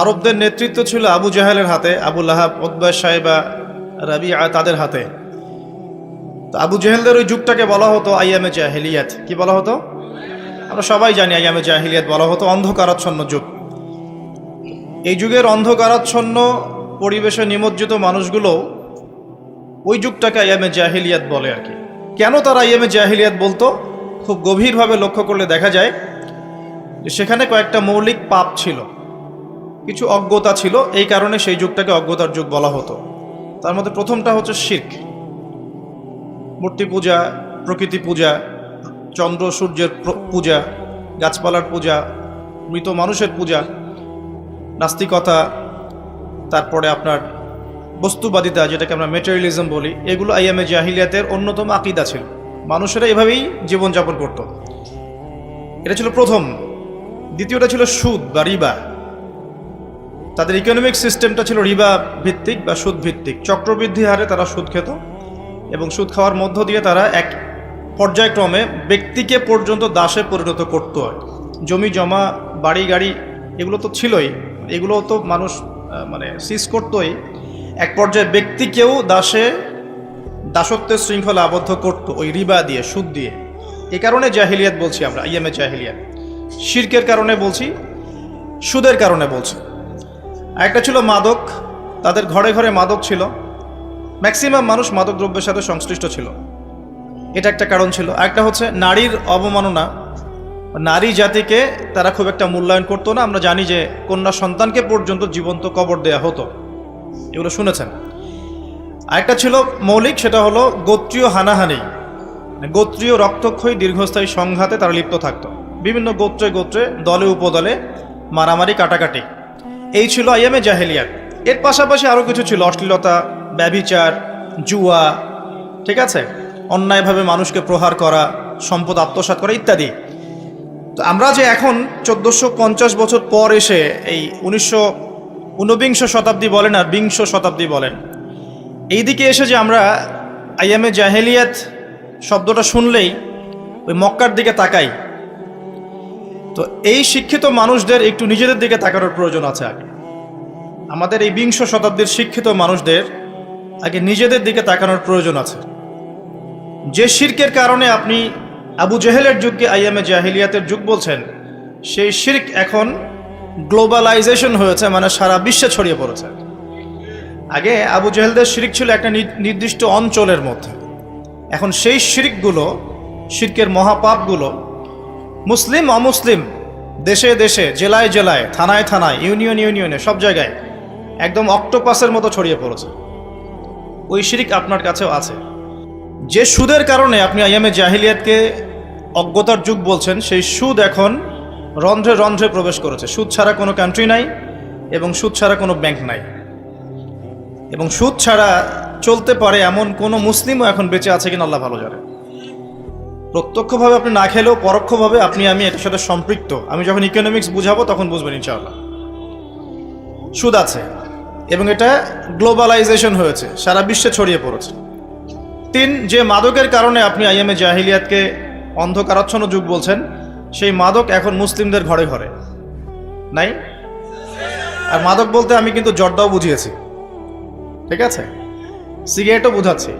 আরবদের নেতৃত্ব ছিল আবু জাহেলের হাতে, আবু লাহাব উদ্বা সাহেবা রাবি তাদের হাতে। তো আবু জাহেলদের ওই যুগটাকে বলা হতো আইয়ামে জাহেলিয়াত। কি বলা হতো? আমরা সবাই জানি আইয়ামে জাহিলিয়াত বলা হতো অন্ধকারাচ্ছন্ন যুগ। এই যুগের অন্ধকারাচ্ছন্ন পরিবেশে নিমজ্জিত মানুষগুলো ওই যুগটাকে আইয়ামে জাহিলিয়াত বলে আর কি। কেন তারা আইয়ামে জাহিলিয়াত বলতো? খুব গভীরভাবে লক্ষ্য করলে দেখা যায় যে সেখানে কয়েকটা মৌলিক পাপ ছিল। কিছু অজ্ঞতা ছিল, এই কারণে সেই যুগটাকে অজ্ঞতার যুগ বলা হতো। তার মধ্যে প্রথমটা হচ্ছে শির্ক। মূর্তি পূজা, প্রকৃতি পূজা, চন্দ্র, সূর্যের পূজা, গাছপালার পূজা, মৃত মানুষের পূজা, নাস্তিকতা, তারপরে আপনার বস্তুবাদিতা, যেটাকে আমরা মেটেরিয়ালিজম বলি, এগুলো আইএমএ জাহিলিয়াতের অন্যতম আকিদা ছিল। মানুষেরা এভাবেই জীবনযাপন করত। এটা ছিল প্রথম। দ্বিতীয়টা ছিল সুদ বা রিবা। তাদের ইকোনমিক সিস্টেমটা ছিল রিবা ভিত্তিক বা সুদ ভিত্তিক। চক্রবৃদ্ধি হারে তারা সুদ খেত এবং সুদ খাওয়ার মধ্য দিয়ে তারা এক পর্যায়ক্রমে ব্যক্তিকে পর্যন্ত দাসে পরিণত করতো। জমি, জমা, বাড়ি, গাড়ি এগুলো তো ছিলই। এগুলো তো মানুষ মানে সিজ করতোই। এক পর্যায়ে ব্যক্তিকেও দাসে, দাসত্বের শৃঙ্খলা আবদ্ধ করতো ওই রিবা দিয়ে, সুদ দিয়ে। এ কারণে জাহিলিয়াত বলছি আমরা ইএমএ জাহিলিয়াত। শির্কের কারণে বলছি, সুদের কারণে বলছি। একটা ছিল মাদক। তাদের ঘরে ঘরে মাদক ছিল। ম্যাক্সিমাম মানুষ মাদক দ্রব্যের সাথে সংশ্লিষ্ট ছিল। এটা একটা কারণ ছিল। একটা হচ্ছে, নারীর অবমাননা। নারী জাতিকে তারা খুব একটা মূল্যায়ন করতো না। আমরা জানি যে, কন্যা সন্তানকে পর্যন্ত জীবন্ত কবর দেয়া হতো। এগুলো শুনেছেন। আরেকটা ছিল মৌলিক, সেটা হলো গোত্রীয় হানাহানি। মানে গোত্রীয় রক্তক্ষয়ী দীর্ঘস্থায়ী সংঘাতে তারা লিপ্ত থাকতো। বিভিন্ন গোত্রে গোত্রে, দলে উপদলে মারামারি, কাটাকাটি। এই ছিল আইএমএ জাহেলিয়াত। এর পাশাপাশি আরও কিছু ছিল, অশ্লীলতা, ব্যভিচার, জুয়া, ঠিক আছে? অন্যায়ভাবে মানুষকে প্রহার করা, সম্পদ আত্মসাৎ করা ইত্যাদি। তো আমরা যে এখন চোদ্দোশো পঞ্চাশ বছর পর এসে এই উনিশশো ঊনবিংশ শতাব্দী বলেন আর বিংশ শতাব্দী বলেন এই দিকে এসে যে আমরা আইএমএ জাহেলিয়াত শব্দটা শুনলেই ওই মক্কার দিকে তাকাই। তো এই শিক্ষিত মানুষদের একটু নিজেদের দিকে তাকানোর প্রয়োজন আছে আগে। আমাদের এই বিংশ শতাব্দীর শিক্ষিত মানুষদের আগে নিজেদের দিকে তাকানোর প্রয়োজন আছে। যে শির্কের কারণে আপনি আবু জেহেলের যুগকে আইএমএ জাহিলিয়াতের যুগ বলছেন, সেই শির্ক এখন গ্লোবালাইজেশন হয়েছে মানে সারা বিশ্বে ছড়িয়ে পড়েছে। আগে আবু জেহেলদের শিরিক ছিল একটা নির্দিষ্ট অঞ্চলের মধ্যে। এখন সেই শিরিকগুলো, শির্কের মহাপাপগুলো মুসলিম, অমুসলিম, দেশে দেশে, জেলায় জেলায়, থানায় থানায়, ইউনিয়ন, ইউনিয়নে, সব জায়গায় একদম অক্টোপাসের মতো ছড়িয়ে পড়েছে। ওই শিরিক আপনার কাছেও আছে। যে সুদের কারণে আপনি আইএমএ জাহিলিয়াতকে অজ্ঞতার যুগ বলছেন, সেই সুদ এখন রন্ধ্রে রন্ধ্রে প্রবেশ করেছে। সুদ ছাড়া কোনো কান্ট্রি নাই এবং সুদ ছাড়া কোনো ব্যাংক নাই। এবং সুদ ছাড়া চলতে পারে এমন কোনো মুসলিমও এখন বেঁচে আছে কিনা আল্লাহ ভালো জানে। প্রত্যক্ষভাবে আপনি না খেলেও পরোক্ষভাবে আপনি, আমি এটার সাথে সম্পৃক্ত। আমি যখন ইকোনমিক্স বুঝাবো, তখন বুঝবেন ইনশাআল্লাহ। সুদ আছে, এবং এটা গ্লোবালাইজেশন হয়েছে, সারা বিশ্বে ছড়িয়ে পড়েছে। তিন, যে মাদকের কারণে আপনি আইএমএ জাহিলিয়াতকে অন্ধকারাচ্ছন্ন যুগ বলছেন, সেই মাদক এখন মুসলিমদের ঘরে ঘরে। নাই? আর মাদক বলতে আমি কিন্তু জর্দাও বুঝিয়েছি। ঠিক আছে? সিগারেটও বোঝাচ্ছি।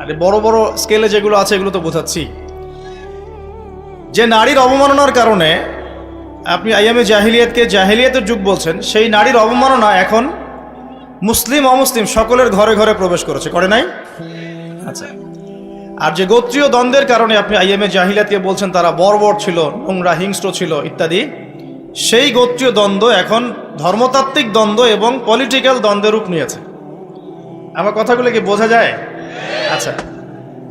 আরে বড় বড় স্কেলে যেগুলো আছে, এগুলো তো বোঝাচ্ছি। যে নারীর অবমাননার কারণে আপনি আইএমএ জাহিলিয়াতকে জাহিলিয়াতের যুগ বলছেন, সেই নারীর অবমাননা এখন মুসলিম, অমুসলিম সকলের ঘরে ঘরে প্রবেশ করেছে, করে নাই? আচ্ছা। আর যে গোত্রীয় দ্বন্দ্বের কারণে আপনি আইএমএ জাহিলিয়াতকে বলছেন, তারা বর্বর ছিল, নোংরা, হিংস্র ছিল ইত্যাদি, সেই গোত্রীয় দ্বন্দ্ব এখন ধর্মতাত্ত্বিক দ্বন্দ্ব এবং পলিটিক্যাল দ্বন্দ্বের রূপ নিয়েছে। আমার কথাগুলো কি বোঝা যায়? আচ্ছা।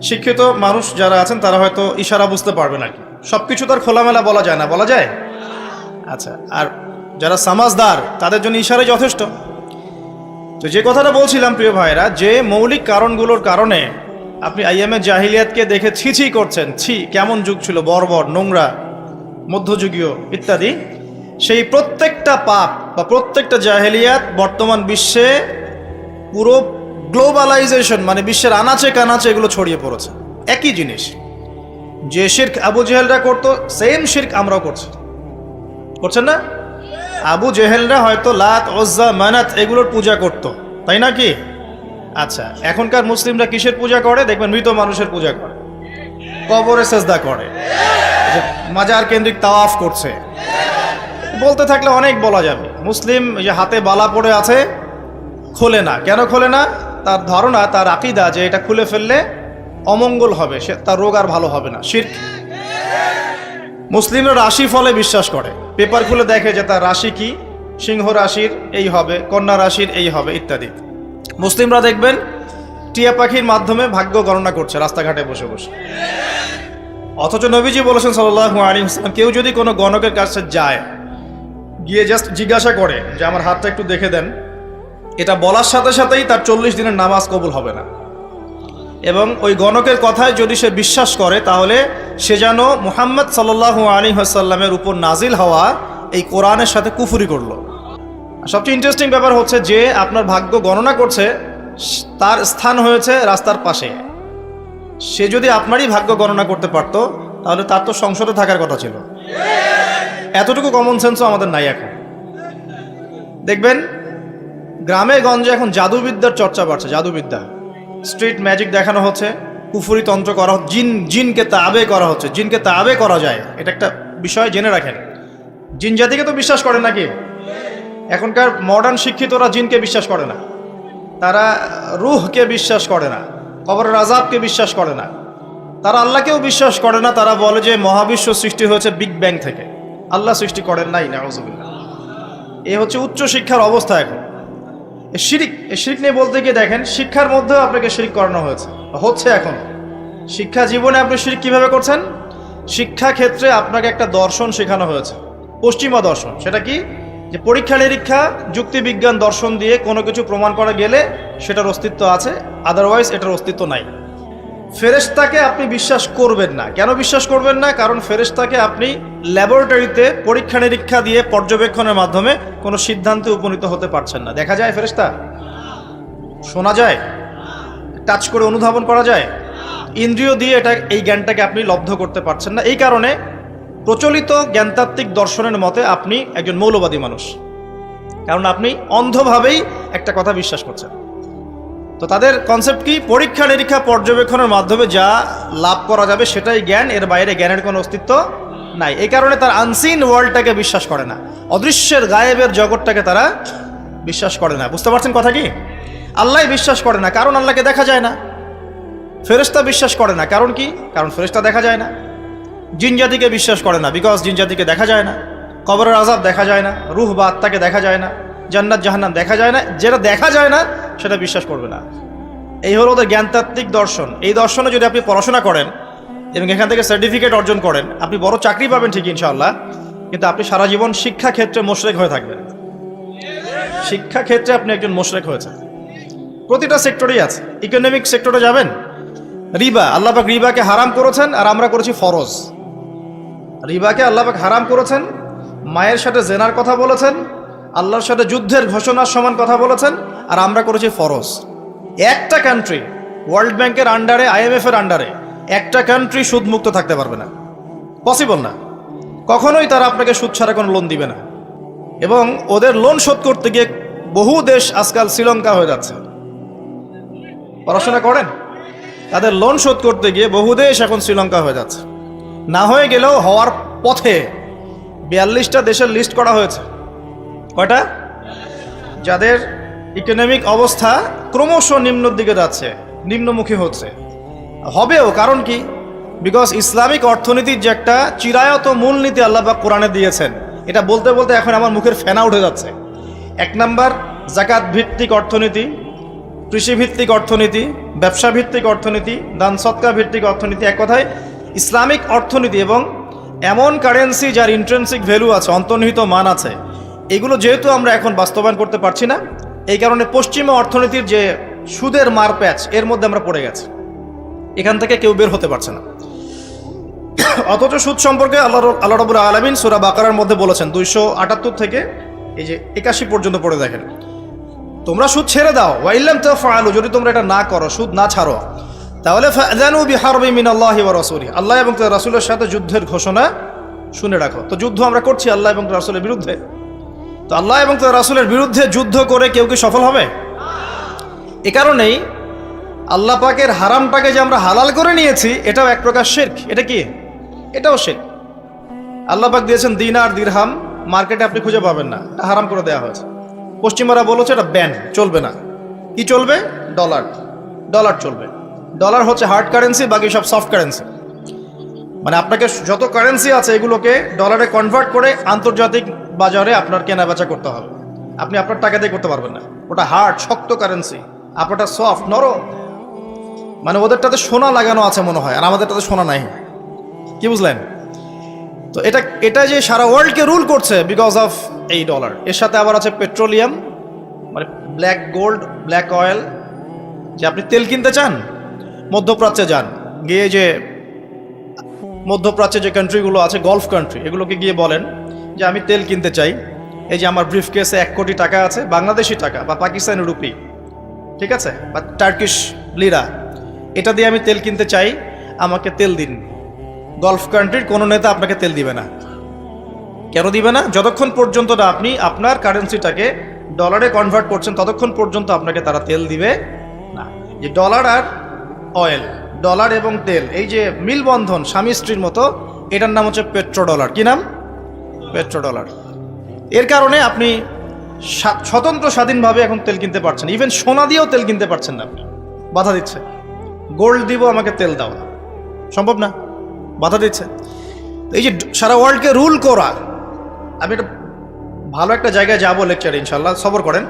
শিক্ষিত মানুষ যারা আছেন, তারা হয়তো ইশারা বুঝতে পারবে নাকি সব কিছু তার খোলামেলা বলা যায় না, বলা যায়? আচ্ছা আর যারা সামাজদার, তাদের জন্য ইশারাই যথেষ্ট। তো যে কথাটা বলছিলাম, প্রিয় ভাইরা যে মৌলিক কারণগুলোর কারণে আপনি আইএমএ জাহিলিয়াতকে দেখে ছি ছি করছেন, ছি, কেমন যুগ ছিল, বর্বর, নোংরা, মধ্যযুগীয় ইত্যাদি, সেই প্রত্যেকটা পাপ বা প্রত্যেকটা জাহেলিয়াত বর্তমান বিশ্বে পুরো গ্লোবালাইজেশন মানে বিশ্বের আনাচে কানাচে এগুলো ছড়িয়ে পড়েছে। একই জিনিস। যে শির্ক আবু জেহেলরা করতো সেম শির্ক আমরাও করছি। করছেন না? আবু জেহেলরা হয়তো লাত ওজ্জা মানাত এগুলোর পূজা করত। তাই না কি? আচ্ছা এখনকার মুসলিমরা কিসের পূজা করে? দেখবেন মৃত মানুষের পূজা করে। কবরে সেজদা করে। মাজার কেন্দ্রিক তাওয়াফ করছে। বলতে থাকলে অনেক বলা যাবে। মুসলিম যে হাতে বালা পড়ে আছে, খোলে না। কেন খোলে না? তার ধারণা, তার আকিদা যে এটা খুলে ফেললে অমঙ্গল হবে, সে তার রোগ আর ভালো হবে না। শির্ক। মুসলিমরা রাশি ফলে বিশ্বাস করে। পেপার খুলে দেখে যে তার রাশি কি? সিংহ রাশির এই হবে, কন্যা রাশির এই হবে, ইত্যাদি। মুসলিমরা দেখবেন টিয়া পাখির মাধ্যমে ভাগ্য গণনা করছে রাস্তাঘাটে বসে বসে। অথচ নবীজি বলেছেন সাল্লাহ আলী ইসলাম কেউ যদি কোনো গণকের কাছে যায়, গিয়ে জাস্ট জিজ্ঞাসা করে যে আমার হাতটা একটু দেখে দেন, এটা বলার সাথে সাথেই তার চল্লিশ দিনের নামাজ কবুল হবে না। এবং ওই গণকের কথায় যদি সে বিশ্বাস করে, তাহলে সে যেন মুহাম্মদ সাল্লাহ আলী হাসাল্লামের উপর নাজিল হওয়া এই কোরআনের সাথে কুফুরি করল। সবচেয়ে ইন্টারেস্টিং ব্যাপার হচ্ছে যে আপনার ভাগ্য গণনা করছে, তার স্থান হয়েছে রাস্তার পাশে। সে যদি আপনারই ভাগ্য গণনা করতে পারতো, তাহলে তার তো সংসদে থাকার কথা ছিল। এতটুকু কমন সেন্সও আমাদের নাই এখন। দেখবেন, গ্রামে গঞ্জে এখন জাদুবিদ্যার চর্চা বাড়ছে, জাদুবিদ্যা। স্ট্রিট ম্যাজিক দেখানো হচ্ছে। কুফুরি তন্ত্র করা জিন, জিনকে তাবে করা হচ্ছে। জিনকে তাবে করা যায়। এটা একটা বিষয় জেনে রাখেন। জিন জাতিকে তো বিশ্বাস করে নাকি? এখনকার মডার্ন শিক্ষিতরা জিনকে বিশ্বাস করে না। তারা রুহকে বিশ্বাস করে না। কবরের আজাবকে বিশ্বাস করে না। তারা আল্লাহকেও বিশ্বাস করে না। তারা বলে যে মহাবিশ্ব সৃষ্টি হয়েছে বিগ ব্যাং থেকে। আল্লাহ সৃষ্টি করেন নাই না এ হচ্ছে উচ্চ শিক্ষার অবস্থা এখন। শিরিক শিরিক নিয়ে বলতে গিয়ে দেখেন, শিক্ষার মধ্যেও আপনাকে শিরিক করানো হয়েছে। হচ্ছে এখন। শিক্ষা জীবনে আপনি শিরিক কীভাবে করছেন? শিক্ষা ক্ষেত্রে আপনাকে একটা দর্শন শেখানো হয়েছে। পশ্চিমা দর্শন। সেটা কি? যে পরীক্ষা নিরীক্ষা যুক্তিবিজ্ঞান দর্শন দিয়ে কোনো কিছু প্রমাণ করা গেলে সেটার অস্তিত্ব আছে আদারওয়াইজ এটার অস্তিত্ব নাই। ফেরেশতাকে আপনি বিশ্বাস করবেন না। কেন বিশ্বাস করবেন না? কারণ ফেরেশতাকে আপনি ল্যাবরেটরিতে পরীক্ষা নিরীক্ষা দিয়ে পর্যবেক্ষণের মাধ্যমে কোনো সিদ্ধান্তে উপনীত হতে পারছেন না। দেখা যায় ফেরেশতা? শোনা যায়? টাচ করে অনুধাবন করা যায়? ইন্দ্রিয় দিয়ে এটা, এই জ্ঞানটাকে আপনি লব্ধ করতে পারছেন না। এই কারণে প্রচলিত জ্ঞানতাত্ত্বিক দর্শনের মতে আপনি একজন মৌলবাদী মানুষ। কারণ আপনি অন্ধভাবেই একটা কথা বিশ্বাস করছেন। তো তাদের কনসেপ্ট কি? পরীক্ষা নিরীক্ষা পর্যবেক্ষণের মাধ্যমে যা লাভ করা যাবে সেটাই জ্ঞান, এর বাইরে জ্ঞানের কোনো অস্তিত্ব নাই। এই কারণে তার আনসিন ওয়ার্ল্ডটাকে বিশ্বাস করে না। অদৃশ্যের, গায়েবের জগৎটাকে তারা বিশ্বাস করে না। বুঝতে পারছেন কথা কি? আল্লাহ বিশ্বাস করে না, কারণ আল্লাহকে দেখা যায় না। ফেরেস্তা বিশ্বাস করে না, কারণ কি? কারণ ফেরেস্তা দেখা যায় না। জিন জাতিকে বিশ্বাস করে না বিকজ জিন জাতিকে দেখা যায় না। কবরের আজাব দেখা যায় না। রুহ বা আত্মাকে দেখা যায় না। জান্নাত, জাহান্নাম দেখা যায় না। যেটা দেখা যায় না সেটা বিশ্বাস করবে না। এই হলো ওদের জ্ঞানতাত্ত্বিক দর্শন। এই দর্শনে যদি আপনি পড়াশোনা করেন এবং এখান থেকে সার্টিফিকেট অর্জন করেন, আপনি বড় চাকরি পাবেন ঠিক ইনশাল্লাহ কিন্তু আপনি সারা জীবন শিক্ষা ক্ষেত্রে মোশরেক হয়ে থাকবেন। শিক্ষা ক্ষেত্রে আপনি একজন মোশরেক হয়েছেন। প্রতিটা সেক্টরেই আছে। ইকোনমিক সেক্টরে যাবেন? রিবা আল্লাহবাক রিবাকে হারাম করেছেন আর আমরা করেছি ফরজ। রিবাকে আল্লাহবাক হারাম করেছেন, মায়ের সাথে জেনার কথা বলেছেন আল্লাহর সাথে যুদ্ধের ঘোষণার সমান কথা বলেছেন, আর আমরা করেছি ফরজ। একটা কান্ট্রি ওয়ার্ল্ড ব্যাংকের আন্ডারে আইএমএফ এর আন্ডারে একটা কান্ট্রি সুদমুক্ত থাকতে পারবে না। পসিবল না। কখনোই তারা আপনাকে সুদ ছাড়া কোনো লোন দিবে না। এবং ওদের লোন শোধ করতে গিয়ে বহু দেশ আজকাল শ্রীলঙ্কা হয়ে যাচ্ছে। পড়াশোনা করেন? তাদের লোন শোধ করতে গিয়ে বহু দেশ এখন শ্রীলঙ্কা হয়ে যাচ্ছে। না হয়ে গেলেও হওয়ার পথে বিয়াল্লিশটা দেশের লিস্ট করা হয়েছে। কয়টা? যাদের ইকোনমিক অবস্থা ক্রমশ নিম্নর দিকে যাচ্ছে, নিম্নমুখী হচ্ছে। হবেও কারণ কি? বিকজ ইসলামিক অর্থনীতির যে একটা চিরায়ত মূলনীতি আল্লাহ পাক কোরআনে দিয়েছেন, এটা বলতে বলতে এখন আমার মুখের ফেনা উঠে যাচ্ছে। এক নাম্বার, জাকাত ভিত্তিক অর্থনীতি কৃষিভিত্তিক অর্থনীতি, ব্যবসা ভিত্তিক অর্থনীতি, দান সৎকা ভিত্তিক অর্থনীতি এক কথায় ইসলামিক অর্থনীতি এবং এমন কারেন্সি যার ইন্ট্রেন্সিক ভ্যালু আছে, অন্তর্নিহিত মান আছে এগুলো যেহেতু আমরা এখন বাস্তবায়ন করতে পারছি না, এই কারণে পশ্চিমা অর্থনীতির যে সুদের মার প্যাচ, এর মধ্যে আমরা পড়ে গেছি। এখান থেকে কেউ বের হতে পারছে না। অথচ সুদ সম্পর্কে আল্লাহ আল্লাহ রবুল আলমিন সুরা বাকারার মধ্যে বলেছেন, দুইশো আটাত্তর থেকে এই যে একাশি পর্যন্ত পড়ে দেখেন। তোমরা সুদ ছেড়ে দাও ওয়াইল্লাম তো ফালু যদি তোমরা এটা না করো, সুদ না ছাড়ো। তাহলে আল্লাহ আল্লাহ এবং রাসূলের সাথে যুদ্ধের ঘোষণা শুনে রাখো। তো যুদ্ধ আমরা করছি আল্লাহ এবং রাসুলের বিরুদ্ধে। তো আল্লাহ এবং তার রাসুলের বিরুদ্ধে যুদ্ধ করে কেউ কি সফল হবে? এ কারণেই আল্লাহ পাকের হারামটাকে যে আমরা হালাল করে নিয়েছি, এটাও এক প্রকার শেরক। এটা কি? এটাও শেরক। আল্লাহ পাক দিয়েছেন দিনার দিরহাম, মার্কেটে আপনি খুঁজে পাবেন না। এটা হারাম করে দেওয়া হয়েছে। পশ্চিমারা বলেছে এটা ব্যান, চলবে না। কি চলবে? ডলার। ডলার চলবে। ডলার হচ্ছে হার্ড কারেন্সি বাকি সব সফট কারেন্সি মানে আপনাকে যত কারেন্সি আছে এগুলোকে ডলারে কনভার্ট করে আন্তর্জাতিক বাজারে আপনার কেনা বেচা করতে হবে। আপনি আপনার টাকা দিয়ে করতে পারবেন না। ওটা হার্ড শক্ত কারেন্সি আপনারটা সফট নরম। মানে ওদেরটাতে সোনা লাগানো আছে মনে হয়, আর আমাদেরটাতে সোনা নাই। কি বুঝলেন? তো এটা এটা যে সারা ওয়ার্ল্ডকে রুল করছে বিকজ অফ এই ডলার এর সাথে আবার আছে পেট্রোলিয়াম মানে ব্ল্যাক গোল্ড ব্ল্যাক অয়েল যে আপনি তেল কিনতে চান, মধ্যপ্রাচ্যে যান, গিয়ে যে মধ্যপ্রাচ্যে যে কান্ট্রিগুলো আছে গলফ কান্ট্রি এগুলোকে গিয়ে বলেন যে, আমি তেল কিনতে চাই। এই যে আমার ব্রিফ কেসে এক কোটি টাকা আছে, বাংলাদেশি টাকা বা পাকিস্তানি রুপি, ঠিক আছে? বা টার্কিশ লিরা এটা দিয়ে আমি তেল কিনতে চাই, আমাকে তেল দিন। গলফ কান্ট্রির কোনো নেতা আপনাকে তেল দিবে না। কেন দিবে না? যতক্ষণ পর্যন্ত না আপনি আপনার কারেন্সিটাকে ডলারে কনভার্ট করছেন, ততক্ষণ পর্যন্ত আপনাকে তারা তেল দিবে না। যে ডলার আর অয়েল ডলার এবং তেল। এই যে মিলবন্ধন স্বামী স্ত্রীর মতো, এটার নাম হচ্ছে পেট্রো ডলার কি নাম? পেট্রো ডলার এর কারণে আপনি স্বা- স্বতন্ত্র স্বাধীনভাবে এখন তেল কিনতে পারছেন। ইভেন সোনা দিয়েও তেল কিনতে পারছেন না আপনি। বাধা দিচ্ছে। গোল্ড দিব, আমাকে তেল দাও না। সম্ভব না? বাধা দিচ্ছে। এই যে সারা ওয়ার্ল্ডকে রুল করা। আমি একটা ভালো একটা জায়গায় যাব লেকচার ইনশাল্লাহ সবর করেন।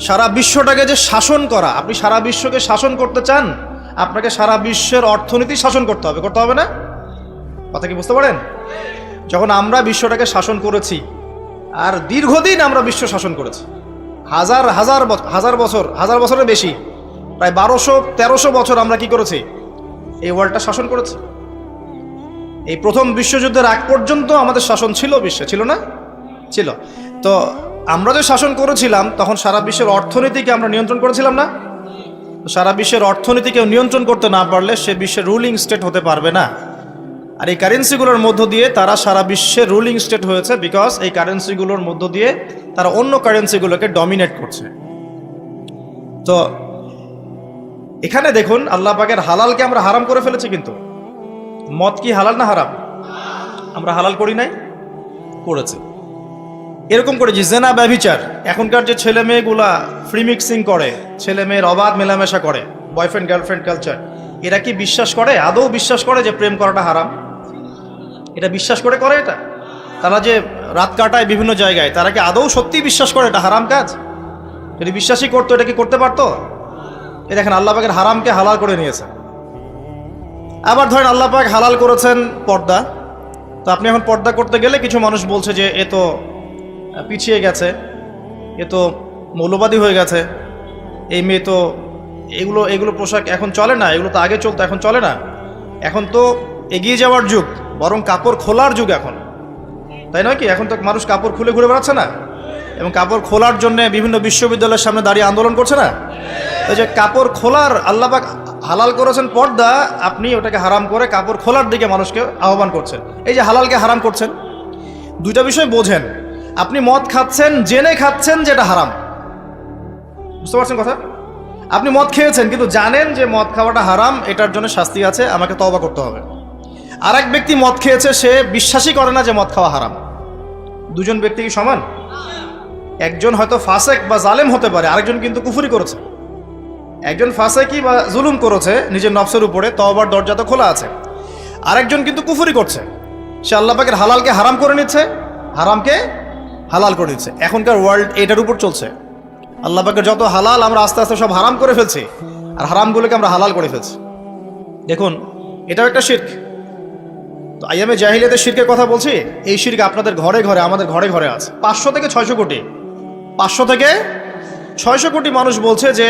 সারা বিশ্বটাকে যে শাসন করা, আপনি সারা বিশ্বকে শাসন করতে চান আপনাকে সারা বিশ্বের অর্থনীতি শাসন করতে হবে। করতে হবে না? কথা কি বুঝতে পারেন? যখন আমরা বিশ্বটাকে শাসন করেছি, আর দীর্ঘদিন আমরা বিশ্ব শাসন করেছি, হাজার হাজার বছর হাজার বছর, হাজার বছরের বেশি, প্রায় বারোশো, তেরোশো বছর আমরা কি করেছি? এই ওয়ার্ল্ডটা শাসন করেছি। এই প্রথম বিশ্বযুদ্ধের আগ পর্যন্ত আমাদের শাসন ছিল বিশ্বে, ছিল না? ছিল। তো আমরা যে শাসন করেছিলাম, তখন সারা বিশ্বের অর্থনীতিকে আমরা নিয়ন্ত্রণ করেছিলাম না? সারা বিশ্বের অর্থনীতিকে নিয়ন্ত্রণ করতে না পারলে সে বিশ্বের রুলিং স্টেট হতে পারবে না। আর এই কারেন্সিগুলোর মধ্য দিয়ে তারা সারা বিশ্বের রুলিং স্টেট হয়েছে বিকজ এই কারেন্সিগুলোর মধ্য দিয়ে তারা অন্য কারেন্সিগুলোকে ডমিনেট করছে। তো এখানে দেখুন, আল্লাহ পাকের হালালকে আমরা হারাম করে ফেলেছি কিন্তু। মদ কি হালাল না হারাম? আমরা হালাল করি নাই? করেছি। এরকম করে যে জেনা ব্যভিচার, এখনকার যে ছেলে মেয়েগুলা ফ্রি মিক্সিং করে, ছেলে মেয়ের অবাধ মেলামেশা করে বয়ফ্রেন্ড গার্লফ্রেন্ড কালচার এরা কি বিশ্বাস করে? আদৌ বিশ্বাস করে যে প্রেম করাটা হারাম? এটা বিশ্বাস করে করে এটা? তারা যে রাত কাটায় বিভিন্ন জায়গায়, তারা কি আদৌ সত্যি বিশ্বাস করে এটা হারাম কাজ? যদি বিশ্বাসই করতো, এটা কি করতে পারতো? এ দেখেন, আল্লাহ পাকের হারামকে হালাল করে নিয়েছে আবার ধরেন, আল্লাহ পাক হালাল করেছেন পর্দা। তো আপনি এখন পর্দা করতে গেলে কিছু মানুষ বলছে যে, এ তো পিছিয়ে গেছে। এ তো মৌলবাদী হয়ে গেছে। এই মেয়ে তো এগুলো এগুলো পোশাক এখন চলে না, এগুলো তো আগে চলতো, এখন চলে না। এখন তো এগিয়ে যাওয়ার যুগ, বরং কাপড় খোলার যুগ এখন। তাই নয় কি? এখন তো মানুষ কাপড় খুলে ঘুরে বেড়াচ্ছে না? এবং কাপড় খোলার জন্য বিভিন্ন বিশ্ববিদ্যালয়ের সামনে দাঁড়িয়ে আন্দোলন করছে না? ওই যে কাপড় খোলার আল্লাপাক হালাল করেছেন পর্দা, আপনি ওটাকে হারাম করে কাপড় খোলার দিকে মানুষকে আহ্বান করছেন। এই যে হালালকে হারাম করছেন। দুইটা বিষয় বোঝেন। আপনি মদ খাচ্ছেন, জেনে খাচ্ছেন যেটা হারাম। বুঝতে পারছেন কথা? আপনি মদ খেয়েছেন, কিন্তু জানেন যে মদ খাওয়াটা হারাম, এটার জন্য শাস্তি আছে, আমাকে তওবা করতে হবে। আর এক ব্যক্তি মদ খেয়েছে, সে বিশ্বাসই করে না যে মদ খাওয়া হারাম। দুজন ব্যক্তি কি সমান? একজন হয়তো ফাসেক বা জালেম হতে পারে, আরেকজন কিন্তু কুফুরি করেছে। একজন ফাসেকি বা জুলুম করেছে, নিজের নফসের উপরে তওবার দরজা তো খোলা আছে। আরেকজন কিন্তু কুফুরি করছে। সে আল্লাহ পাকের হালালকে হারাম করে নিচ্ছে। হারামকে হালাল করে দিচ্ছে এখনকার ওয়ার্ল্ড এটার উপর চলছে। আল্লাহ পাকের যত হালাল আমরা আস্তে আস্তে সব হারাম করে ফেলছি, আর হারামগুলোকে আমরা হালাল করে ফেলছি। দেখুন, এটাও একটা শির্ক। তো আইএমএ জাহিলিয়াতের শিরকের কথা বলছি, এই শির্ক আপনাদের ঘরে ঘরে, আমাদের ঘরে ঘরে আছে। পাঁচশো থেকে ছয়শো কোটি। পাঁচশো থেকে ছয়শো কোটি মানুষ বলছে যে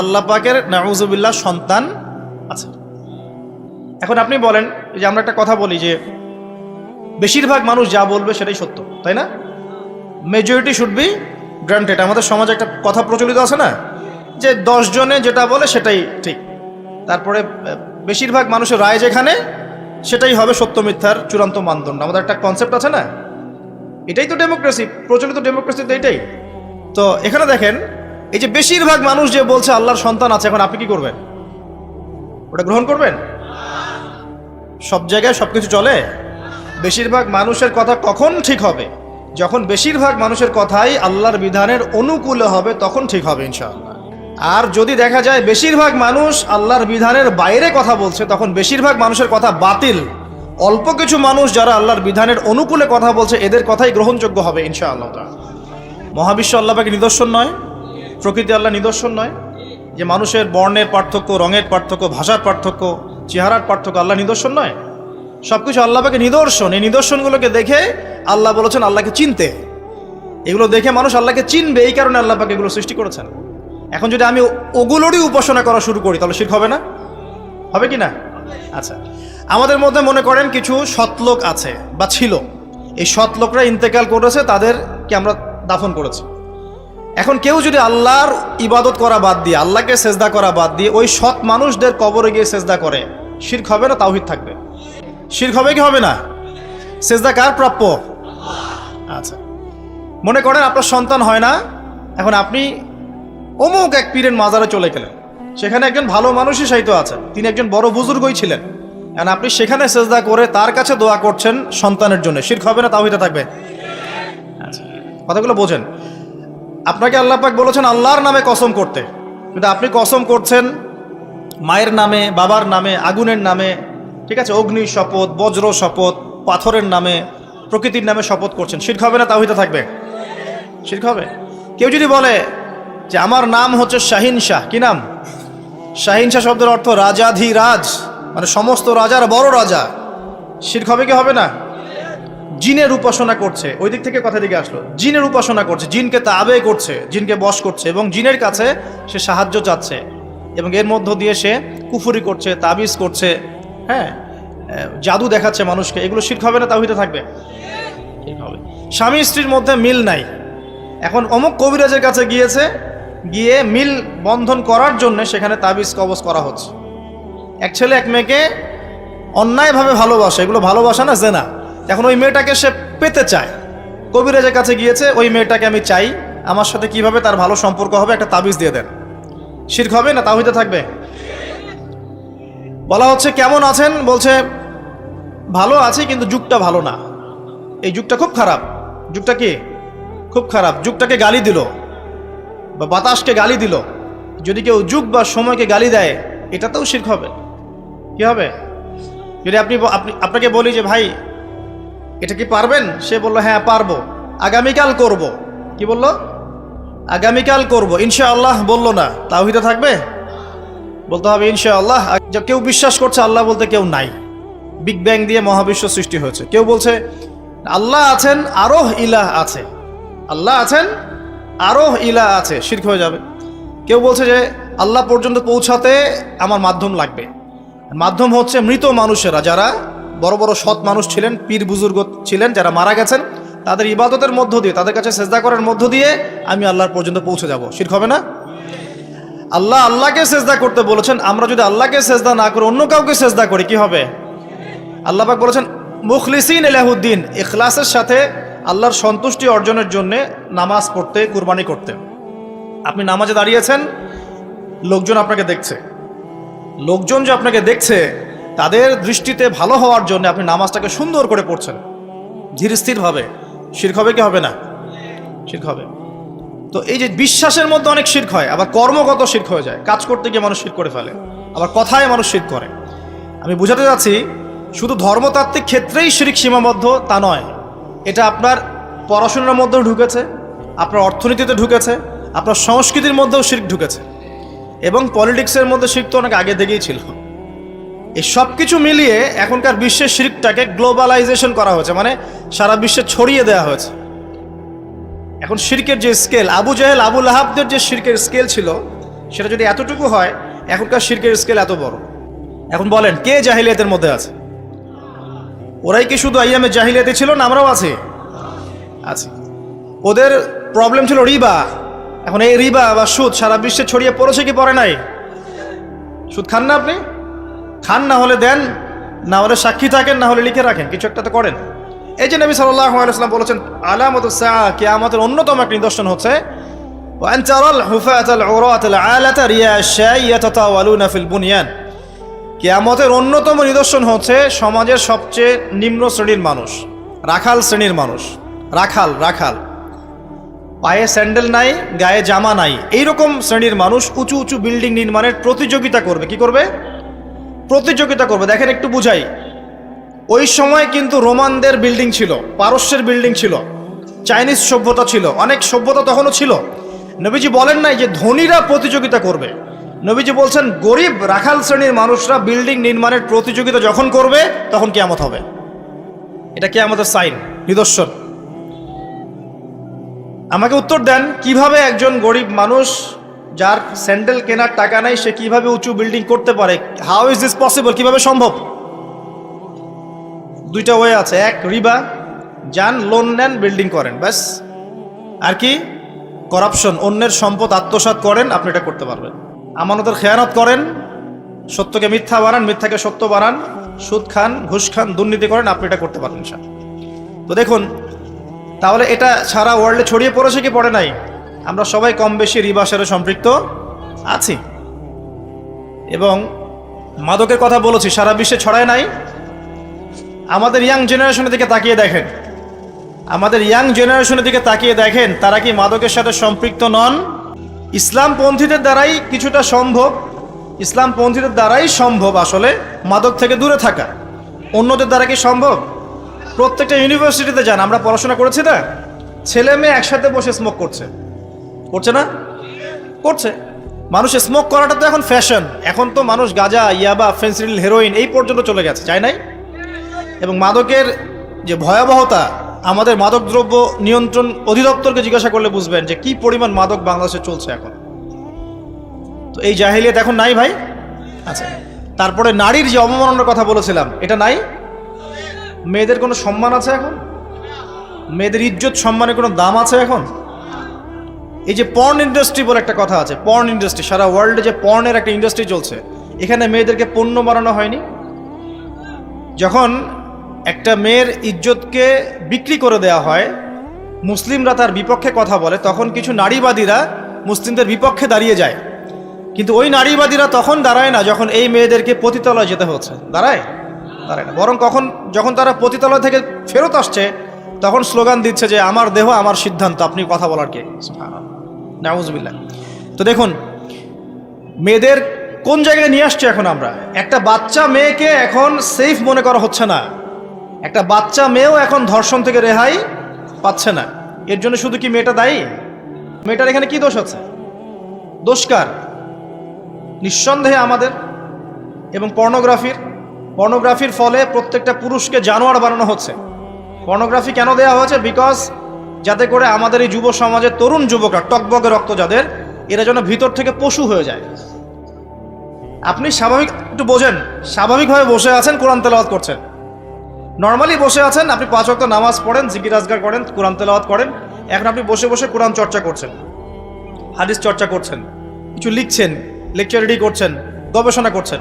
আল্লাহ পাকের সন্তান আছে। এখন আপনি বলেন যে আমরা একটা কথা বলি যে, বেশিরভাগ মানুষ যা বলবে সেটাই সত্য, তাই না? মেজরিটি শুড বি গ্রান্টেড আমাদের সমাজে একটা কথা প্রচলিত আছে না, যে জনে যেটা বলে সেটাই ঠিক। তারপরে বেশিরভাগ মানুষের রায় যেখানে, সেটাই হবে সত্য মিথ্যার চূড়ান্ত মানদণ্ড। আমাদের একটা কনসেপ্ট আছে না? এটাই তো ডেমোক্রেসি প্রচলিত ডেমোক্রেসি তো এটাই। তো এখানে দেখেন, এই যে বেশিরভাগ মানুষ যে বলছে আল্লাহর সন্তান আছে, এখন আপনি কি করবেন? ওটা গ্রহণ করবেন? সব জায়গায় সব কিছু চলে? বেশিরভাগ মানুষের কথা কখন ঠিক হবে? যখন বেশিরভাগ মানুষের কথাই আল্লাহর বিধানের অনুকূলে হবে, তখন ঠিক হবে ইনশাআল্লাহ। আর যদি দেখা যায় বেশিরভাগ মানুষ আল্লাহর বিধানের বাইরে কথা বলছে, তখন বেশিরভাগ মানুষের কথা বাতিল। অল্প কিছু মানুষ যারা আল্লাহর বিধানের অনুকূলে কথা বলছে, এদের কথাই গ্রহণযোগ্য হবে ইনশাআল্লাহ। মহাবিশ্ব আল্লাহকে নিদর্শন নয়, প্রকৃতি আল্লাহ নিদর্শন নয়। যে মানুষের বর্ণের পার্থক্য, রঙের পার্থক্য, ভাষার পার্থক্য, চেহারার পার্থক্য আল্লাহ নিদর্শন নয়। সব কিছু আল্লাহকে নিদর্শন। এই নিদর্শনগুলোকে দেখে আল্লাহ বলেছেন, আল্লাহকে চিনতে। এগুলো দেখে মানুষ আল্লাহকে চিনবে, এই কারণে আল্লাহ পাক এগুলো সৃষ্টি করেছেন। এখন যদি আমি ওগুলোরই উপাসনা করা শুরু করি, তাহলে শিখ হবে না? হবে কি না? আচ্ছা। আমাদের মধ্যে মনে করেন কিছু সৎলোক আছে, বা ছিল। এই সৎলোকরা ইন্তেকাল করেছে, তাদেরকে আমরা দাফন করেছি। এখন কেউ যদি আল্লাহর ইবাদত করা বাদ দিয়ে, আল্লাহকে সেজদা করা বাদ দিয়ে ওই সৎ মানুষদের কবরে গিয়ে সেজদা করে, শির্ক হবে না, তাওহিদ থাকবে। শির্ক হবে কি হবে না? সেজদা কার প্রাপ্য? আচ্ছা। মনে করেন আপনার সন্তান হয় না, এখন আপনি অমুক এক পীরের মাজারে চলে গেলেন। সেখানে একজন ভালো মানুষই সাহিত্য আছেন, তিনি একজন বড় বুজুর্গই ছিলেন। এখন আপনি সেখানে সেজদা করে তার কাছে দোয়া করছেন সন্তানের জন্য। শির্ক হবে না, তাওহিদে থাকবে। আচ্ছা কথাগুলো বোঝেন। আপনাকে আল্লাহ পাক বলেছেন আল্লাহর নামে কসম করতে। কিন্তু আপনি কসম করছেন মায়ের নামে, বাবার নামে, আগুনের নামে ঠিক আছে, অগ্নি শপথ, বজ্র শপথ, পাথরের নামে, প্রকৃতির নামে শপথ করছেন। শির্ক হবে না তাহিতে থাকবে? শির্ক হবে? কেউ যদি বলে যে আমার নাম হচ্ছে শাহিন শাহ, কি নাম? শাহিন শাহ শব্দের অর্থ রাজাধিরাজ মানে সমস্ত রাজার বড় রাজা। শির্ক হবে কি, হবে না? জিনের উপাসনা করছে। ওই দিক থেকে কথা দিকে আসলো। জিনের উপাসনা করছে, জিনকে তাবে করছে, জিনকে বশ করছে, এবং জিনের কাছে সে সাহায্য চাচ্ছে, এবং এর মধ্য দিয়ে সে কুফুরি করছে, তাবিজ করছে হ্যাঁ জাদু দেখাচ্ছে মানুষকে। এগুলো শির্ক হবে না তাহিতে থাকবে। হবে। স্বামী স্ত্রীর মধ্যে মিল নাই। এখন অমুক কবিরাজের কাছে গিয়েছে, গিয়ে মিল বন্ধন করার জন্য সেখানে তাবিজ কবজ করা হচ্ছে। এক ছেলে এক মেয়েকে অন্যায়ভাবে ভালোবাসে। এগুলো ভালোবাসা না, জেনা। এখন ওই মেয়েটাকে সে পেতে চায়। কবিরাজের কাছে গিয়েছে, ওই মেয়েটাকে আমি চাই। আমার সাথে কীভাবে তার ভালো সম্পর্ক হবে, একটা তাবিজ দিয়ে দেন। শির্ক হবে না তাহিতে থাকবে? বলা হচ্ছে, কেমন আছেন? বলছে, ভালো আছে, কিন্তু যুগটা ভালো না। এই যুগটা খুব খারাপ। যুগটা কি? খুব খারাপ। যুগটাকে গালি দিল বা বাতাসকে গালি দিল। যদি কেউ যুগ বা সময়কে গালি দেয়, এটাতেও শির্ক হবে। কি হবে? যদি আপনি আপনি আপনাকে বলি যে, ভাই, এটা কি পারবেন? সে বলল হ্যাঁ পারব। আগামীকাল করব। কি বলল? আগামীকাল করব। ইনশাআল্লাহ বলল না। তাওহিদে থাকবে? বলতে হবে, ইনশাআল্লাহ কেউ বিশ্বাস করছে, আল্লাহ বলতে কেউ নাই। বিগ ব্যাং দিয়ে মহাবিশ্ব সৃষ্টি হয়েছে। কেউ বলছে, আল্লাহ আছেন, আরোহ ইলাহ আছে। আল্লাহ আছেন, আরোহ ইলাহ আছে। শির্ক হয়ে যাবে। কেউ বলছে যে, আল্লাহ পর্যন্ত পৌঁছাতে আমার মাধ্যম লাগবে। মাধ্যম হচ্ছে মৃত মানুষেরা, যারা বড় বড় সৎ মানুষ ছিলেন, পীর বুজুর্গ ছিলেন, যারা মারা গেছেন, তাদের ইবাদতের মধ্য দিয়ে, তাদের কাছে সেজদা করার মধ্য দিয়ে আমি আল্লাহর পর্যন্ত পৌঁছে যাব। শির্ক হবে না? আল্লাহ আল্লাহকে সেজদা করতে বলেছেন, আমরা যদি আল্লাহকে সেজদা না করে, অন্য কাউকে সেজদা করি, কি হবে? আল্লাহ পাক বলেছেন, মুখলিসিন এলাহুদ্দিন, ইখলাসের সাথে আল্লাহর সন্তুষ্টি অর্জনের জন্য নামাজ পড়তে, কুরবানি করতে। আপনি নামাজে দাঁড়িয়েছেন, লোকজন আপনাকে দেখছে। লোকজন যে আপনাকে দেখছে, তাদের দৃষ্টিতে ভালো হওয়ার জন্য আপনি নামাজটাকে সুন্দর করে পড়ছেন। ধীর স্থিরভাবে শির্ক হবে কি হবে না? শির্ক হবে। তো এই যে বিশ্বাসের মধ্যে অনেক শির্ক হয়, আবার কর্মগত শির্ক হয়ে যায়। কাজ করতে গিয়ে মানুষ শির্ক করে ফেলে। আবার কথায় মানুষ শির্ক করে। আমি বুঝাতে যাচ্ছি শুধু ধর্মতাত্ত্বিক ক্ষেত্রেই শিরিক সীমাবদ্ধ তা নয়। এটা আপনার পড়াশোনার মধ্যেও ঢুকেছে, আপনার অর্থনীতিতে ঢুকেছে, আপনার সংস্কৃতির মধ্যেও শির্ক ঢুকেছে। এবং পলিটিক্সের মধ্যে শির্ক তো অনেক আগে থেকেই ছিল। এই সব কিছু মিলিয়ে এখনকার বিশ্বের শির্কটাকে গ্লোবালাইজেশন করা হয়েছে মানে সারা বিশ্বে ছড়িয়ে দেওয়া হয়েছে। এখন শিরকের যে স্কেল আবু জাহেল, আবু লাহাবদের যে শিরকের স্কেল ছিল, সেটা যদি এতটুকু হয়, এখনকার শিরকের স্কেল এত বড়। এখন বলেন, কে জাহিলিয়াতের মধ্যে আছে? ওরাই কি শুধু আইয়ামে জাহিলিয়াতে ছিল না আমরাও আছি? আছি। ওদের প্রবলেম ছিল রিবা। এখন এই রিবা বা সুদ সারা বিশ্বে ছড়িয়ে পড়েছে কি পড়ে নাই? সুদ খান না আপনি? খান না হলে দেন, না হলে সাক্ষী থাকেন, না হলে লিখে রাখেন, কিছু একটা তো করেন। এই যে নবী সাল্লাহ আলাইসালাম বলেছেন, আলামত কে আমাদের অন্যতম এক নিদর্শন হচ্ছে কেয়ামতের অন্যতম নিদর্শন হচ্ছে সমাজের সবচেয়ে নিম্ন শ্রেণির মানুষ, রাখাল শ্রেণির মানুষ, রাখাল রাখাল। পায়ে স্যান্ডেল নাই, গায়ে জামা নাই, এইরকম শ্রেণির মানুষ উঁচু উঁচু বিল্ডিং নির্মাণের প্রতিযোগিতা করবে, কি করবে? প্রতিযোগিতা করবে। দেখেন একটু বুঝাই। ওই সময় কিন্তু রোমানদের বিল্ডিং ছিল, পারস্যের বিল্ডিং ছিল, চাইনিজ সভ্যতা ছিল, অনেক সভ্যতা তখনও ছিল। নবীজি বলেন নাই যে ধনীরা প্রতিযোগিতা করবে। নবীজি বলছেন, গরিব রাখাল শ্রেণির মানুষরা বিল্ডিং নির্মাণের প্রতিযোগিতা যখন করবে, তখন কেয়ামত হবে। এটা কি আমাদের সাইন, নিদর্শন। আমাকে উত্তর দেন, কীভাবে একজন গরিব মানুষ যার স্যান্ডেল কেনার টাকা নাই, সে কীভাবে উঁচু বিল্ডিং করতে পারে? হাউ ইজ দিস পসিবল কীভাবে সম্ভব? দুইটা ওয়ে আছে, এক রিবা, যান লোন নেন বিল্ডিং করেন, ব্যাস। আর কি? করাপশন অন্যের সম্পদ আত্মসাৎ করেন, আপনি এটা করতে পারবেন। আমানতের খেয়ানত করেন, সত্যকে মিথ্যা বাড়ান, মিথ্যাকে সত্য বাড়ান, সুদ খান, ঘুষ খান, দুর্নীতি করেন, আপনি এটা করতে পারবেন স্যার তো দেখুন, তাহলে এটা সারা ওয়ার্ল্ডে ছড়িয়ে পড়েছে কি পড়ে নাই? আমরা সবাই কম বেশি রিবার সাথে সম্পৃক্ত আছি। এবং মাদকের কথা বলেছি, সারা বিশ্বে ছড়ায় নাই। আমাদের ইয়াং জেনারেশনের দিকে তাকিয়ে দেখেন। আমাদের ইয়াং জেনারেশনের দিকে তাকিয়ে দেখেন, তারা কি মাদকের সাথে সম্পৃক্ত নন? ইসলামপন্থীদের দ্বারাই কিছুটা সম্ভব, ইসলামপন্থীদের দ্বারাই সম্ভব আসলে মাদক থেকে দূরে থাকা। অন্যদের দ্বারা কি সম্ভব? প্রত্যেকটা ইউনিভার্সিটিতে যান, আমরা পড়াশোনা করেছি না? ছেলে মেয়ে একসাথে বসে স্মোক করছে। করছে না? করছে। মানুষ স্মোক করাটা তো এখন ফ্যাশন এখন তো মানুষ গাঁজা, ইয়াবা ফেন্সিডিল হেরোইন এই পর্যন্ত চলে গেছে চাই নাই? এবং মাদকের যে ভয়াবহতা, আমাদের মাদকদ্রব্য নিয়ন্ত্রণ অধিদপ্তরকে জিজ্ঞাসা করলে বুঝবেন যে কি পরিমাণ মাদক বাংলাদেশে চলছে এখন। তো এই জাহিলিয়াত এখন নাই ভাই? আচ্ছা। তারপরে নারীর যে অবমাননার কথা বলেছিলাম, এটা নাই? মেয়েদের কোনো সম্মান আছে এখন? মেয়েদের ইজ্জত সম্মানের কোনো দাম আছে এখন? এই যে পর্ন ইন্ডাস্ট্রি বলে একটা কথা আছে পর্ন ইন্ডাস্ট্রি সারা ওয়ার্ল্ডে যে পর্নের একটা ইন্ডাস্ট্রি চলছে, এখানে মেয়েদেরকে পণ্য বানানো হয়নি। যখন একটা মেয়ের ইজ্জতকে বিক্রি করে দেওয়া হয়, মুসলিমরা তার বিপক্ষে কথা বলে, তখন কিছু নারীবাদীরা মুসলিমদের বিপক্ষে দাঁড়িয়ে যায়। কিন্তু ওই নারীবাদীরা তখন দাঁড়ায় না যখন এই মেয়েদেরকে পতিতলয় যেতে হচ্ছে। দাঁড়ায়? দাঁড়ায় না। বরং কখন, যখন তারা পতিতলয় থেকে ফেরত আসছে, তখন স্লোগান দিচ্ছে যে, আমার দেহ, আমার সিদ্ধান্ত। আপনি কথা বলার কে? নাউজবিল্লা তো দেখুন, মেয়েদের কোন জায়গায় নিয়ে আসছে এখন আমরা? একটা বাচ্চা মেয়েকে এখন সেফ মনে করা হচ্ছে না। একটা বাচ্চা মেয়েও এখন ধর্ষণ থেকে রেহাই পাচ্ছে না। এর জন্য শুধু কি মেয়েটা দায়ী? মেয়েটার এখানে কি দোষ আছে? দোষকার নিঃসন্দেহে আমাদের এবং পর্নোগ্রাফির। পর্নোগ্রাফির ফলে প্রত্যেকটা পুরুষকে জানোয়ার বানানো হচ্ছে। পর্নোগ্রাফি কেন দেওয়া হয়েছে? বিকজ যাতে করে আমাদের এই যুব সমাজের তরুণ যুবকরা, টকবগে রক্ত যাদের, এরা যেন ভিতর থেকে পশু হয়ে যায়। আপনি স্বাভাবিক, একটু বোঝেন, স্বাভাবিকভাবে বসে আছেন, কোরআন তেলাওয়াত করছেন। নর্মালি বসে আছেন, আপনি পাঁচ ওয়াক্ত নামাজ পড়েন, জিকির আজগার করেন, কোরআন তেলাওয়াত করেন, এখন আপনি বসে বসে কোরআন চর্চা করছেন, হাদিস চর্চা করছেন, কিছু লিখছেন লেকচার রেডি করছেন, গবেষণা করছেন।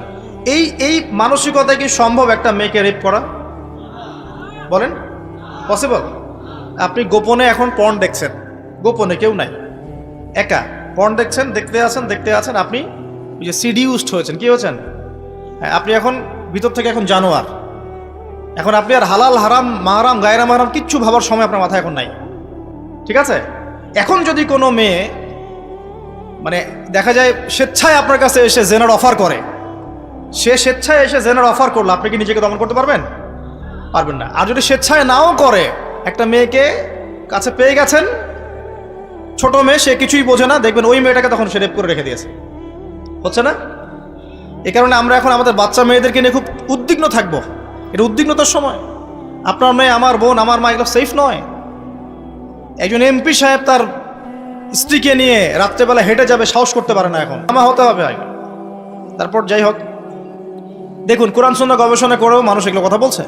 এই এই মানসিকতায় কি সম্ভব একটা মেয়েকে রেপ করা? বলেন পসিবল আপনি গোপনে এখন পর্ন দেখছেন, গোপনে কেউ নাই, একা পর্ন দেখছেন, দেখতে আছেন দেখতে আছেন, আপনি যে সিডিউসড হয়েছেন, কি হয়েছেন? হ্যাঁ আপনি এখন ভিতর থেকে এখন জানোয়ার এখন আপনি আর হালাল, হারাম মাহারাম গায়রা মাহারাম কিচ্ছু ভাবার সময় আপনার মাথায় এখন নাই। ঠিক আছে? এখন যদি কোনো মেয়ে মানে দেখা যায় স্বেচ্ছায় আপনার কাছে এসে জেনার অফার করে, সে স্বেচ্ছায় এসে জেনার অফার করল আপনি কি নিজেকে দমন করতে পারবেন? পারবেন না। আর যদি স্বেচ্ছায় নাও করে, একটা মেয়েকে কাছে পেয়ে গেছেন, ছোট মেয়ে, সে কিছুই বোঝে না, দেখবেন ওই মেয়েটাকে তখন সে রেপ করে রেখে দিয়েছে। হচ্ছে না? এ কারণে আমরা এখন আমাদের বাচ্চা মেয়েদেরকে নিয়ে খুব উদ্বিগ্ন থাকব। এটা উদ্বিগ্নতার সময়। আপনার মেয়ে, আমার বোন, আমার মা এগুলো সেফ নয়। একজন এমপি সাহেব তার স্ত্রীকে নিয়ে রাত্রেবেলা হেঁটে যাবে, সাহস করতে পারে না এখন। আমার হতে হবে তারপর যাই হোক, দেখুন, কোরআন সন্ধ্যা গবেষণা করেও মানুষ এগুলো কথা বলছে।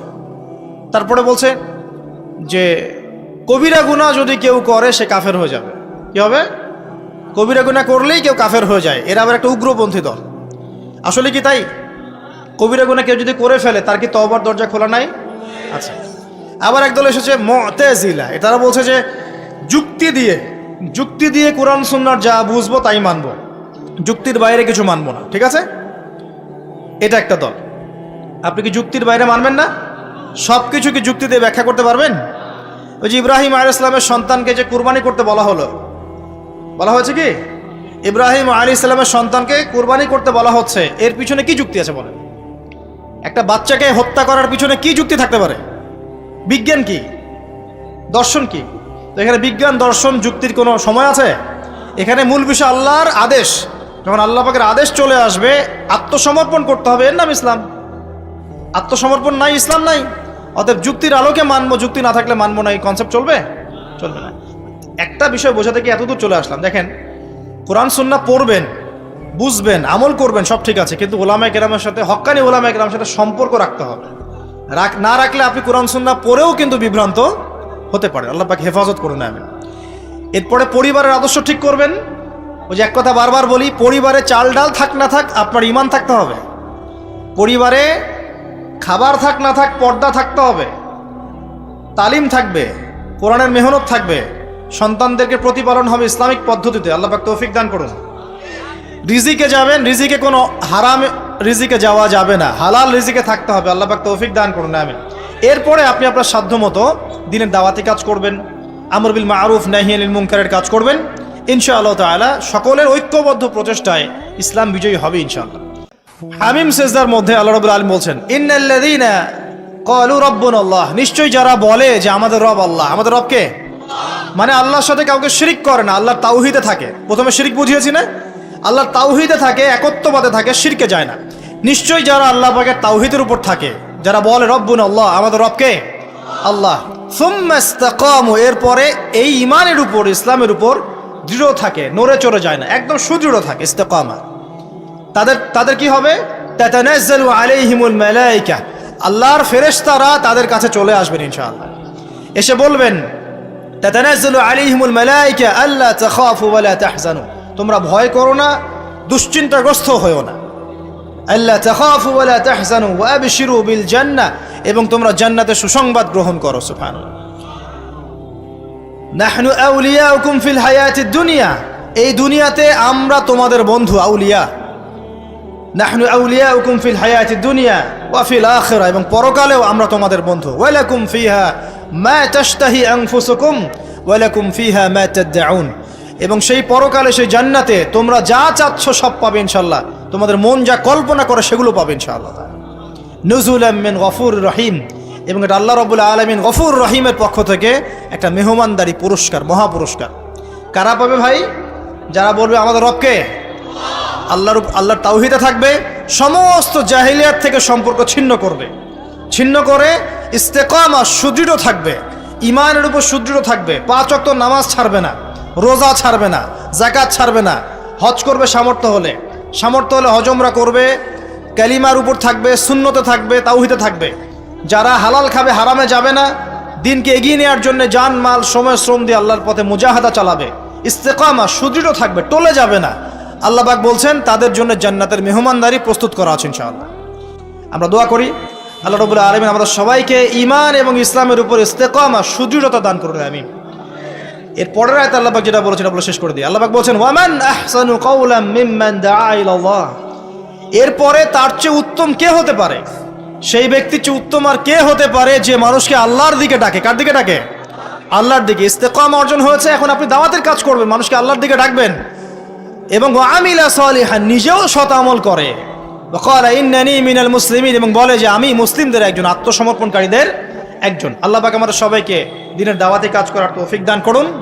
তারপরে বলছে যে, কবিরা গুণা যদি কেউ করে, সে কাফের হয়ে যাবে। কি হবে? কবিরা গুণা করলেই কেউ কাফের হয়ে যায়। এরা আবার একটা উগ্রপন্থী দল। আসলে কি তাই? কবিরা গুণা কেউ যদি করে ফেলে, তার কি তওবার দরজা খোলা নাই? আচ্ছা। আবার একদল এসেছে মতেজিলা। এটারা বলছে যে, যুক্তি দিয়ে যুক্তি দিয়ে কোরআন সুন্নার যা বুঝব তাই মানব। যুক্তির বাইরে কিছু মানবো না। ঠিক আছে? এটা একটা দল। আপনি কি যুক্তির বাইরে মানবেন না? সব কিছু কি যুক্তি দিয়ে ব্যাখ্যা করতে পারবেন? ওই যে ইব্রাহিম আল ইসলামের সন্তানকে যে কুরবানি করতে বলা হলো, বলা হয়েছে কি? ইব্রাহিম আলী ইসলামের সন্তানকে কুরবানি করতে বলা হচ্ছে। এর পিছনে কি যুক্তি আছে বলেন? একটা বাচ্চাকে হত্যা করার পিছনে কি যুক্তি থাকতে পারে? বিজ্ঞান কি? দর্শন কি? তো এখানে বিজ্ঞান, দর্শন, যুক্তির কোনো সময় আছে? এখানে মূল বিষয় আল্লাহর আদেশ। যখন আল্লাহ পাকের আদেশ চলে আসবে, আত্মসমর্পণ করতে হবে। এর নাম ইসলাম। আত্মসমর্পণ নাই, ইসলাম নাই। অতএব যুক্তির আলোকে মানবো, যুক্তি না থাকলে মানবো না, এই কনসেপ্ট চলবে? চলবে না। একটা বিষয় বোঝাতে কি এতদূর চলে আসলাম। দেখেন, কোরআন সুন্না পড়বেন। বুঝবেন, আমল করবেন, সব ঠিক আছে। কিন্তু ওলামায় কেরামের সাথে হক্কানি ওলামায় কেরামের সাথে সম্পর্ক রাখতে হবে। রাখ, না রাখলে আপনি কোরআন সুন্না পড়েও কিন্তু বিভ্রান্ত হতে পারে আল্লাহ পাক হেফাজত করে নেবেন এরপরে পরিবারের আদর্শ ঠিক করবেন। ওই যে এক কথা বারবার বলি, পরিবারে চাল ডাল থাক না থাক, আপনার ইমান থাকতে হবে। পরিবারে খাবার থাক না থাক, পর্দা থাকতে হবে। তালিম থাকবে, কোরআনের মেহনত থাকবে। সন্তানদেরকে প্রতিপালন হবে ইসলামিক পদ্ধতিতে। আল্লাহ পাক তৌফিক দান করুন। রিজিকে যাবেন, রিজিকে কোনো হারাম রিজিকে যাওয়া যাবে না। হালাল রিজিকে থাকতে হবে, আল্লাহ পাক তৌফিক দান করুন আমি এরপরে আপনি আপনার সাধ্য মতো দিনের দাওয়াতি কাজ করবেন, আমর বিল মারুফ নাহিয়ানিল মুনকারের কাজ করবেন। ইনশাআল্লাহ তাআলা সকলের ঐক্যবদ্ধ প্রচেষ্টায় ইসলাম বিজয়ী হবে ইনশাআল্লাহ। হামিম সেজদার মধ্যে আল্লাহ রাব্বুল আলামিন বলছেন ইন্নাল্লাযীনা ক্বালু রাব্বুনাল্লাহ। নিশ্চয়ই যারা বলে যে আমাদের রব আল্লাহ, আমাদের রব কে? মানে আল্লাহর সাথে কাউকে শিরিক করে না, আল্লাহর তাওহিদে থাকে। প্রথমে শিরিক বুঝিয়েছি না? আল্লাহর তাওহিদে থাকে, একত্ববাদে থাকে, শিরকে যায় না। নিশ্চয়ই যারা আল্লাহ পাকের তাওহিদের উপর থাকে, যারা বলে, রব্বুন আল্লাহ আমাদের রবকে আল্লাহ। সুম্মা ইস্তাকামু, এরপরে এই ইমানের উপর, ইসলামের উপর দৃঢ় থাকে, নড়ে চড়ে যায় না, একদম সুদৃঢ় থাকে, ইস্তেকামা। তাদের তাদের কি হবে? তাতানাজ্জালু আলাইহিমুল মালাইকা। আল্লাহর ফেরেশতারা তাদের কাছে চলে আসবেন, ইনশাআল্লাহ। এসে বলবেন, তাতানাজ্জালু আলাইহিমুল মালাইকা, আল্লা তাখাফু ওয়ালা তাহজানু। তোমরা ভয় করো না, দুশ্চিন্তাগ্রস্ত হয়েও না। আল্লাহ ওয়ালা তাহজানু ওয়া বিল জান্নাহ এবং তোমরা জান্নাতের সুসংবাদ গ্রহণ করো, সুবহানাল্লাহ। নাহনু আউলিয়াউকুম ফিল হায়াতিদ দুনিয়া, এই দুনিয়াতে আমরা তোমাদের বন্ধু আউলিয়া। নাহনু আউলিয়াউকুম ফিল হায়াতিদ দুনিয়া ওয়া ফিল আখিরা, এবং পরকালেও আমরা তোমাদের বন্ধু। ওয়ালাকুম ফিহা মা তাশতাহি আনফুসুকুম, ওয়ালাকুম ফিহা মা তাদউন এবং সেই পরকালে সেই জান্নাতে তোমরা যা চাচ্ছ সব পাবে ইনশাল্লাহ তোমাদের মন যা কল্পনা করে সেগুলো পাবে ইনশাআল্লাহ। নজুল মিন গফুর রহিম। এবং এটা আল্লাহ রবুল্লা আলমিন গফুর রহিমের পক্ষ থেকে একটা মেহমানদারি পুরস্কার মহা পুরস্কার কারা পাবে ভাই? যারা বলবে আমাদের রবকে? আল্লাহর আল্লাহর তাওহিদে থাকবে, সমস্ত জাহিলিয়াত থেকে সম্পর্ক ছিন্ন করবে। ছিন্ন করে ইস্তেকামা সুদৃঢ় থাকবে ইমানের উপর সুদৃঢ় থাকবে, পাঁচ অক্ত নামাজ ছাড়বে না। রোজা ছাড়বে না জাকাত ছাড়বে না। হজ করবে সামর্থ্য হলে। সামর্থ্য হলে হজমরা করবে ক্যালিমার উপর থাকবে শূন্যতে থাকবে তাওহিতে থাকবে। যারা হালাল খাবে, হারামে যাবে না, দিনকে এগিয়ে নেওয়ার জন্য যান, মাল, সময়, শ্রম দিয়ে আল্লাহর পথে মুজাহাদা চালাবে। ইস্তেকামা সুদৃঢ় থাকবে, টলে যাবে না। আল্লাহবাক বলছেন, তাদের জন্য জান্নাতের মেহমানদারি প্রস্তুত করা আছে ইনশাআল্লাহ। আমরা দোয়া করি, আল্লাহ রবুল্লাহ আলমিন আমাদের সবাইকে ইমান এবং ইসলামের উপর ইস্তেকামা সুদৃঢ়তা দান করুন আমি এর পরের আয়তা আল্লাহ যেটা বলেছেন বলে শেষ করে দিই। আল্লাহ বলছেন, ওয়ামান আহসানু কাউলাম মিম্মান দাআ ইলাল্লাহ। এরপরে তার চেয়ে উত্তম কে হতে পারে? সেই ব্যক্তির চেয়ে উত্তম আর কে হতে পারে যে মানুষকে আল্লাহর দিকে ডাকে? কার দিকে ডাকে? আল্লাহর দিকে। ইস্তেকাম অর্জন হয়েছে, এখন আপনি দাওয়াতের কাজ করবেন, মানুষকে আল্লাহর দিকে ডাকবেন। এবং আমিলা সালিহা নিজেও আমল করে। মিনাল মুসলিমিন, এবং বলে যে, আমি মুসলিমদের একজন, আত্মসমর্পণকারীদের একজন। আল্লাহ পাক আমাদের সবাইকে দিনের দাওয়াতে কাজ করার তৌফিক দান করুন।